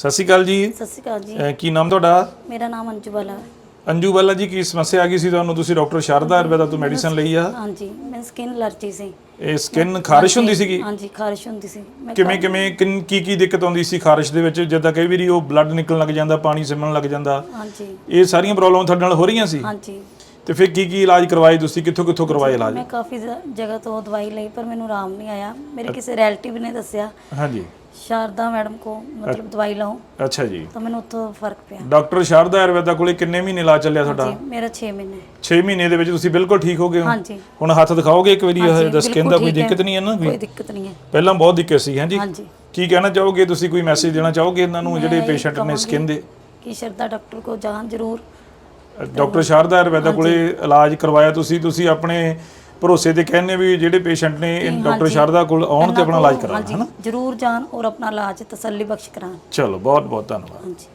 ਸਤਿ ਸ਼੍ਰੀ ਅਕਾਲ ਜੀ। ਸਤਿ ਸ਼੍ਰੀ ਅਕਾਲ ਜੀ। ਅਹ ਕੀ ਨਾਮ ਤੁਹਾਡਾ? ਮੇਰਾ ਨਾਮ ਅੰਜੂ ਬਾਲਾ ਹੈ ਅੰਜੂ ਬੱਲਾ ਜੀ ਕੀ ਸਮੱਸਿਆ ਆ ਗਈ ਸੀ ਤੁਹਾਨੂੰ? ਤੁਸੀਂ ਡਾਕਟਰ ਸ਼ਾਰਦਾ ਆਯੁਰਵੇਦਾ ਤੋਂ ਮੈਡੀਸਨ ਲਈ ਆ। ਹਾਂਜੀ ਮੈਨੂੰ ਸਕਿਨ ਅਲਰਜੀ ਸੀ। ਇਹ ਸਕਿਨ ਖਾਰਿਸ਼ ਹੁੰਦੀ ਸੀਗੀ? ਹਾਂਜੀ ਖਾਰਿਸ਼ ਹੁੰਦੀ ਸੀ। ਮੈਂ ਕਿਵੇਂ ਕਿਵੇਂ ਕਿੰਨ- ਕੀ ਕੀ ਦਿੱਕਤ ਆਉਂਦੀ ਸੀ ਖਾਰਿਸ਼ ਦੇ ਵਿੱਚ? ਜਿੱਦਾਂ ਕਈ ਵਾਰੀ ਉਹ ਬਲੱਡ ਨਿਕਲਣ ਲੱਗ ਜਾਂਦਾ ਪਾਣੀ ਸਿਮਣ ਲੱਗ ਜਾਂਦਾ। ਹਾਂਜੀ। ਇਹ ਸਾਰੀਆਂ ਪ੍ਰੋਬਲਮ ਤੁਹਾਡੇ ਨਾਲ ਹੋ ਰਹੀਆਂ ਸੀ? ਹਾਂਜੀ। ਤੇ ਫਿਰ ਕੀ ਕੀ ਇਲਾਜ ਕਰਵਾਏ ਤੁਸੀਂ? ਕਿੱਥੋਂ ਕਿੱਥੋਂ ਕਰਵਾਏ ਇਲਾਜ? ਮੈਂ ਕਾਫੀ ਜ- ਜਗ੍ਹਾ ਤੋਂ ਦਵਾਈ ਲਈ ਪਰ ਮੈਨੂੰ ਆਰਾਮ ਨਹੀਂ ਆਇਆ। ਮੇਰੇ ਕਿਸੇ ਰਿਲੇਟਿਵ ਨੇ ਦੱਸਿਆ। ਹਾਂਜੀ। ਸ਼ਾਰਦਾ ਮੈਡਮ ਕੋ ਮਤਲਬ ਦਵਾਈ ਲਓ। ਅੱਛਾ ਜੀ। ਤਾਂ ਮੈਨੂੰ ਉੱਥੋਂ ਫ਼ਰਕ ਪਿਆ। ਡਾਕਟਰ ਸ਼ਾਰਦਾ ਆਯੁਰਵੇਦਾ ਕੋਲੇ ਕਿੰਨੇ ਮਹੀਨੇ ਇਲਾਜ ਚੱਲਿਆ ਤੁਹਾਡਾ? ਜੀ ਮੇਰਾ 6 ਮਹੀਨੇ। 6 ਮਹੀਨੇ ਦੇ ਵਿੱਚ ਤੁਸੀਂ ਬਿਲਕੁਲ ਠੀਕ ਹੋ ਗਏ ਹੋ? ਹਾਂਜੀ। ਹੁਣ ਹੱਥ ਦਿਖਾਓਗੇ ਇੱਕ ਵਾਰੀ ਹਾਂਜੀ, ਇਹ ਸਕਿਨ ਦਾ ਬਿਲਕੁਲ ਕੋਈ ਠੀਕ ਹੈ। ਦਿੱਕਤ ਨਹੀਂ ਹੈ ਨਾ? ਕੋਈ ਕੋਈ ਦਿੱਕਤ ਨਹੀਂ ਹੈ। ਪਹਿਲਾਂ ਬਹੁਤ ਦਿੱਕਤ ਸੀ ਹਾਂਜੀ। ਹਾਂਜੀ। ਕੀ ਕਹਿਣਾ ਚਾਹੋਗੇ? ਤੁਸੀਂ ਕੋਈ ਮੈਸੇਜ ਦੇਣਾ ਚਾਹੋਗੇ ਇਹਨਾਂ ਨੂੰ ਜਿਹੜੇ ਮੈਂ ਇਹ ਪੇਸ਼ੈਂਟ ਨੇ ਕਹਾਂਗੀ ਸਕਿਨ ਦੇ? ਕਿ ਸ਼ਰਦਾ ਡਾਕਟਰ ਕੋ ਜਾਣ ਜ਼ਰੂਰ। ਡਾਕਟਰ ਸ਼ਾਰਦਾ ਆਯੁਰਵੇਦਾ ਕੋਲੇ ਇਲਾਜ ਕਰਵਾਇਆ ਤੁਸੀਂ ਤੁਸੀਂ ਆਪਣੇ ਭਰੋਸੇ ਤੇ ਕਹਿੰਦੇ ਵੀ ਜਿਹੜੇ ਪੇਸ਼ੈਂਟ ਨੇ ਡਾਕਟਰ ਸ਼ਾਰਦਾ ਕੋਲ ਆਉਣ ਤੇ ਆਪਣਾ ਇਲਾਜ ਕਰਾਉਣ ਹਾਂਜੀ ਜ਼ਰੂਰ ਜਾਣ ਔਰ ਆਪਣਾ ਇਲਾਜ ਤਸੱਲੀ ਬਖਸ਼ ਕਰਾਉਣ। ਚਲੋ ਬਹੁਤ ਬਹੁਤ ਧੰਨਵਾਦ। ਹਾਂਜੀ।